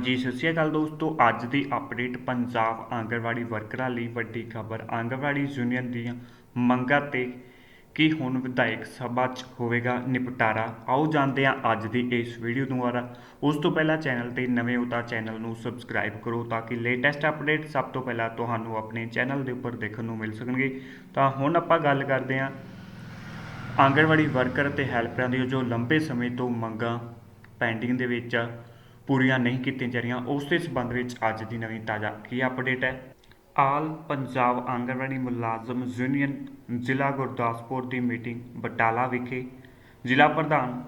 ਹਾਂਜੀ ਸਤਿ ਸ਼੍ਰੀ ਅਕਾਲ ਦੋਸਤੋ। ਅੱਜ ਦੀ ਅਪਡੇਟ ਪੰਜਾਬ ਆਂਗਣਵਾੜੀ ਵਰਕਰਾਂ ਲਈ ਵੱਡੀ ਖਬਰ। ਆਂਗਣਵਾੜੀ ਯੂਨੀਅਨ ਦੀਆਂ ਮੰਗਾਂ ਤੇ ਕੀ ਹੁਣ ਵਿਧਾਇਕ ਸਭਾ 'ਚ ਹੋਵੇਗਾ ਨਿਪਟਾਰਾ? ਆਓ ਜਾਣਦੇ ਹਾਂ ਅੱਜ ਦੀ ਇਸ ਵੀਡੀਓ ਦੁਆਰਾ। ਉਸ ਤੋਂ ਪਹਿਲਾਂ ਚੈਨਲ ਤੇ ਨਵੇਂ ਹੋ ਤਾਂ ਚੈਨਲ ਨੂੰ ਸਬਸਕ੍ਰਾਈਬ ਕਰੋ ਤਾਂ ਕਿ ਲੇਟੈਸਟ ਅਪਡੇਟ ਸਭ ਤੋਂ ਪਹਿਲਾਂ ਤੁਹਾਨੂੰ ਆਪਣੇ ਚੈਨਲ ਦੇ ਉੱਪਰ ਦੇਖਣ ਨੂੰ ਮਿਲ ਸਕਣਗੇ। ਤਾਂ ਹੁਣ ਆਪਾਂ ਗੱਲ ਕਰਦੇ ਹਾਂ ਆਂਗਣਵਾੜੀ ਵਰਕਰ ਅਤੇ ਹੈਲਪਰਾਂ ਦੀਆਂ ਜੋ ਲੰਬੇ ਸਮੇਂ ਤੋਂ ਮੰਗਾਂ ਪੈਂਡਿੰਗ ਦੇ ਵਿੱਚ ਆ, ਪੂਰੀਆਂ ਨਹੀਂ ਕੀਤੀਆਂ ਜਾ ਰਹੀਆਂ। ਉਸ ਦੇ ਸੰਬੰਧ ਵਿੱਚ ਅੱਜ ਦੀ ਨਵੀਂ ਤਾਜ਼ਾ ਕੀ ਅਪਡੇਟ ਹੈ? ਆਲ ਪੰਜਾਬ ਆਂਗਣਵਾੜੀ ਮੁਲਾਜ਼ਮ ਯੂਨੀਅਨ ਜ਼ਿਲ੍ਹਾ ਗੁਰਦਾਸਪੁਰ ਦੀ ਮੀਟਿੰਗ ਬਟਾਲਾ ਵਿਖੇ ਜ਼ਿਲ੍ਹਾ ਪ੍ਰਧਾਨ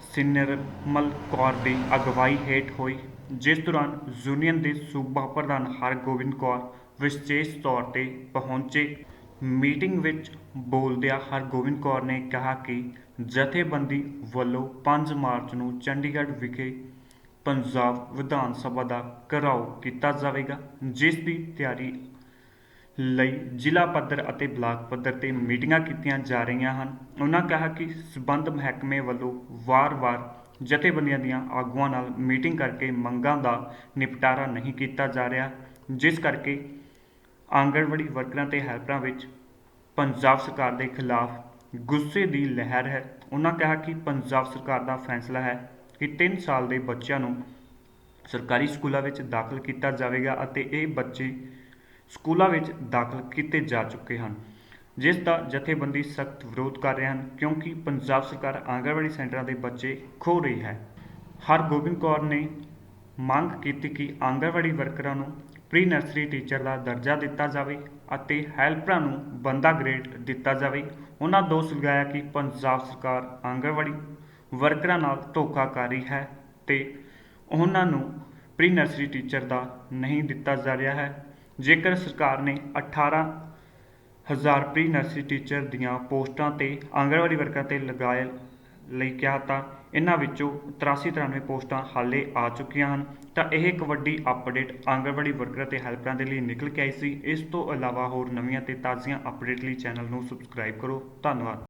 ਸਿਨਰਮਲ ਕੌਰ ਦੀ ਅਗਵਾਈ ਹੇਠ ਹੋਈ। ਜਿਸ ਦੌਰਾਨ ਯੂਨੀਅਨ ਦੇ ਸੂਬਾ ਪ੍ਰਧਾਨ ਹਰਗੋਬਿੰਦ ਕੌਰ ਵਿਸ਼ੇਸ਼ ਤੌਰ ਤੇ ਪਹੁੰਚੇ। ਮੀਟਿੰਗ ਵਿੱਚ ਬੋਲਦਿਆਂ ਹਰਗੋਬਿੰਦ ਕੌਰ ਨੇ ਕਿਹਾ ਕਿ ਜਥੇਬੰਦੀ ਵੱਲੋਂ 5 ਮਾਰਚ ਨੂੰ ਚੰਡੀਗੜ੍ਹ ਵਿਖੇ ਪੰਜਾਬ ਵਿਧਾਨ ਸਭਾ ਦਾ ਘਿਰਾਓ ਕੀਤਾ ਜਾਵੇਗਾ, ਜਿਸ ਦੀ ਤਿਆਰੀ ਲਈ ਜ਼ਿਲ੍ਹਾ ਪੱਧਰ ਅਤੇ ਬਲਾਕ ਪੱਧਰ ਤੇ ਮੀਟਿੰਗਾਂ ਕੀਤੀਆਂ ਜਾ ਰਹੀਆਂ ਹਨ। ਉਹਨਾਂ ਕਿਹਾ ਕਿ ਸਬੰਧ ਮਹਿਕਮੇ ਵੱਲੋਂ ਵਾਰ-ਵਾਰ ਜਥੇਬੰਦੀਆਂ ਦੀਆਂ ਆਗੂਆਂ ਨਾਲ ਮੀਟਿੰਗ ਕਰਕੇ ਮੰਗਾਂ ਦਾ ਨਿਪਟਾਰਾ ਨਹੀਂ ਕੀਤਾ ਜਾ ਰਿਹਾ, ਜਿਸ ਕਰਕੇ ਆਂਗਣਵਾੜੀ ਵਰਕਰਾਂ ਤੇ ਹੈਲਪਰਾਂ ਵਿੱਚ ਪੰਜਾਬ ਸਰਕਾਰ ਦੇ ਖਿਲਾਫ ਗੁੱਸੇ ਦੀ ਲਹਿਰ ਹੈ। ਉਹਨਾਂ ਕਿਹਾ ਕਿ ਪੰਜਾਬ ਸਰਕਾਰ ਦਾ ਫੈਸਲਾ ਹੈ ਕਿ 3 ਸਾਲ ਦੇ ਬੱਚਿਆਂ ਨੂੰ ਸਰਕਾਰੀ ਸਕੂਲਾਂ ਵਿੱਚ ਦਾਖਲ ਕੀਤਾ ਜਾਵੇਗਾ ਅਤੇ ਇਹ ਬੱਚੇ ਸਕੂਲਾਂ ਵਿੱਚ ਦਾਖਲ ਕੀਤੇ ਜਾ ਚੁੱਕੇ ਹਨ, ਜਿਸ ਦਾ ਜਥੇਬੰਦੀ ਸਖਤ ਵਿਰੋਧ ਕਰ ਰਹੇ ਹਨ, ਕਿਉਂਕਿ ਪੰਜਾਬ ਸਰਕਾਰ ਆਂਗਣਵਾੜੀ ਸੈਂਟਰਾਂ ਦੇ ਬੱਚੇ ਖੋ ਰਹੀ ਹੈ। ਹਰਗੋਬਿੰਦ ਕੌਰ ਨੇ ਮੰਗ ਕੀਤੀ ਕਿ ਆਂਗਣਵਾੜੀ ਵਰਕਰਾਂ ਨੂੰ ਪ੍ਰੀ ਨਰਸਰੀ ਟੀਚਰ ਦਾ ਦਰਜਾ ਦਿੱਤਾ ਜਾਵੇ ਅਤੇ ਹੈਲਪਰਾਂ ਨੂੰ ਬੰਦਾ ਗ੍ਰੇਡ ਦਿੱਤਾ ਜਾਵੇ। ਉਹਨਾਂ ਦੋਸ਼ ਲਗਾਇਆ ਕਿ ਪੰਜਾਬ ਸਰਕਾਰ ਆਂਗਣਵਾੜੀ ਵਰਕਰਾਂ ਨਾਲ ਧੋਖਾਕਾਰੀ ਹੈ ਅਤੇ ਉਹਨਾਂ ਨੂੰ ਪ੍ਰੀ ਨਰਸਰੀ ਟੀਚਰ ਦਾ ਨਹੀਂ ਦਿੱਤਾ ਜਾ ਰਿਹਾ ਹੈ। ਜੇਕਰ ਸਰਕਾਰ ਨੇ 18 ਹਜ਼ਾਰ ਪ੍ਰੀ ਨਰਸਰੀ ਟੀਚਰ ਦੀਆਂ ਪੋਸਟਾਂ ਤੇ ਆਂਗਣਵਾੜੀ ਵਰਕਰਾਂ ਤੇ ਲਗਾਏ ਲਈ ਕਿਹਾ ਤਾਂ ਇਹਨਾਂ ਵਿੱਚੋਂ 83 93 ਪੋਸਟਾਂ ਹਾਲੇ ਆ ਚੁੱਕੀਆਂ ਹਨ। ਤਾਂ ਇਹ ਇੱਕ ਵੱਡੀ ਅਪਡੇਟ ਆਂਗਣਵਾੜੀ ਵਰਕਰਾਂ ਤੇ ਹੈਲਪਰਾਂ ਦੇ ਲਈ ਨਿਕਲ ਕੇ ਆਈ ਸੀ। ਇਸ ਤੋਂ ਇਲਾਵਾ ਹੋਰ ਨਵੀਆਂ ਤੇ ਤਾਜ਼ੀਆਂ ਅਪਡੇਟ ਲਈ ਚੈਨਲ ਨੂੰ ਸਬਸਕ੍ਰਾਈਬ ਕਰੋ। ਧੰਨਵਾਦ।